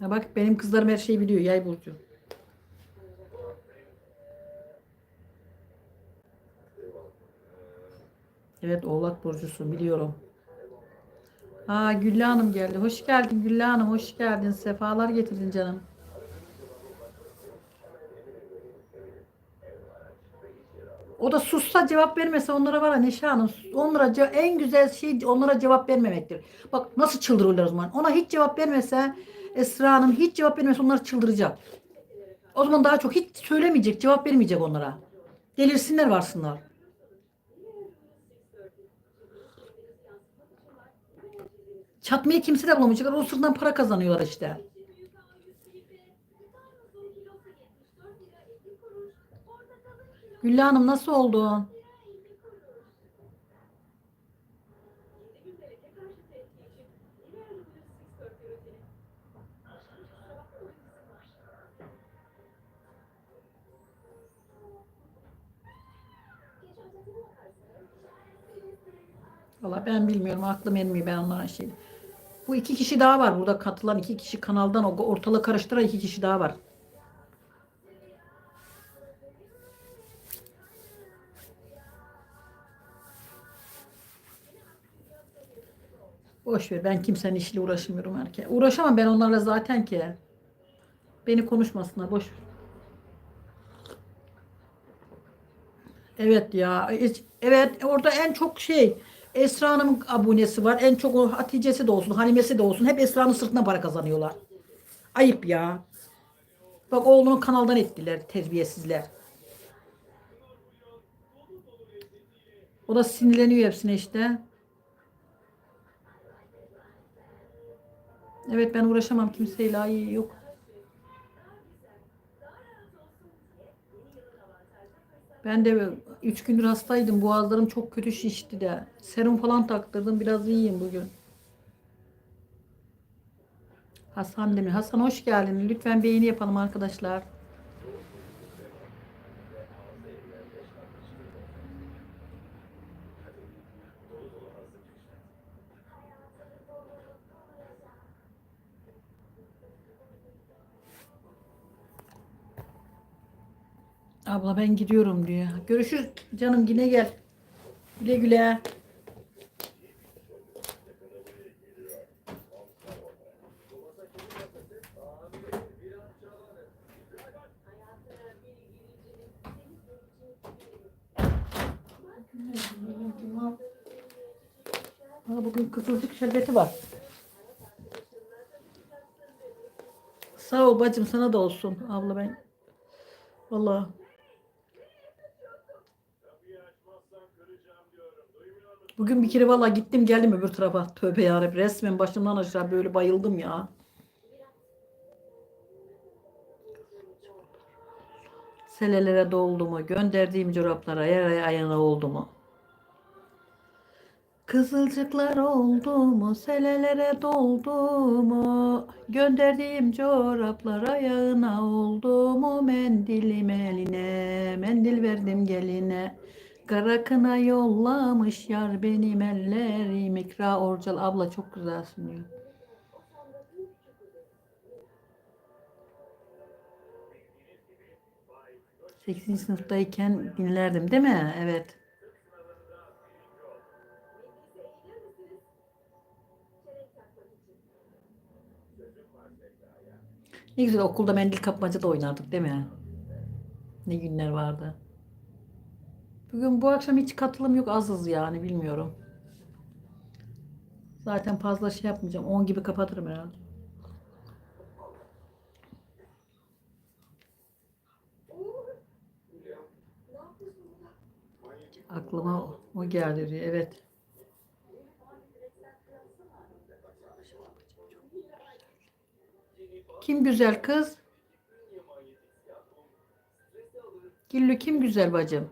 Ha bak benim kızlarım her şeyi biliyor. Yay burcu. Evet Oğlak burcusun biliyorum. Aa Güllü Hanım geldi. Hoş geldin Güllü Hanım. Hoş geldin. Sefalar getirdin canım. O da sussa cevap vermese onlara var ya Neşe Hanım onlara en güzel şey onlara cevap vermemektir. Bak nasıl çıldırırlar o zaman. Ona hiç cevap vermese Esra Hanım hiç cevap vermese onlar çıldıracak. O zaman daha çok hiç söylemeyecek, cevap vermeyecek onlara. Delirsinler varsınlar. Çatmayı kimse de bulamayacaklar. O sırtından para kazanıyorlar işte. Güllü Hanım nasıl oldu? Valla ben bilmiyorum. Aklım ermiyor ben onların şeyini. Bu iki kişi daha var. Burada katılan iki kişi kanaldan o ortalığı karıştıran iki kişi daha var. Boş ver. Ben kimsenin işiyle uğraşmıyorum erkeğe. Uğraşamam ben onlarla zaten ki. Beni konuşmasınlar. Boş ver. Evet ya. Evet orada en çok şey Esra Hanım'ın abonesi var. En çok o Hatice'si de olsun, Halimesi de olsun. Hep Esra'nın sırtına para kazanıyorlar. Ayıp ya. Bak oğlunun kanaldan ettiler terbiyesizler. O da sinirleniyor hepsine işte. Evet ben uğraşamam kimseyle. Ay yok. Ben de üç gündür hastaydım. Boğazlarım çok kötü şişti de. Serum falan taktırdım. Biraz iyiyim bugün. Hasan Demir. Hasan hoş geldin. Lütfen beğeni yapalım arkadaşlar. Abla ben gidiyorum diyor. Görüşürüz canım yine gel. Güle güle. Ha, bugün kızılcık şerbeti var. Sağ ol bacım sana da olsun abla ben. Vallahi. Bugün bir kere vallahi gittim geldim öbür tarafa. Tövbe yarabbim resmen başımdan aşağı böyle bayıldım ya. Selelere doldu mu? Gönderdiğim çoraplara yara ayağına oldu mu? Kızılcıklar oldu mu? Selelere doldu mu? Gönderdiğim çoraplar ayağına oldu mu? Mendilim eline, mendil verdim geline. Kara kına yollamış yar benim ellerim. İkra Orcal abla çok güzel sunuyor. Sekizinci sınıftayken dinlerdim değil mi? Evet. Ne güzel okulda mendil kapmaca da oynardık değil mi? Ne günler vardı. Bugün bu akşam hiç katılım yok azız yani bilmiyorum. Zaten fazla şey yapmayacağım. 10 gibi kapatırım herhalde. Aklıma o- o geldi diyor. Evet. Kim güzel kız? Güllü kim güzel bacım?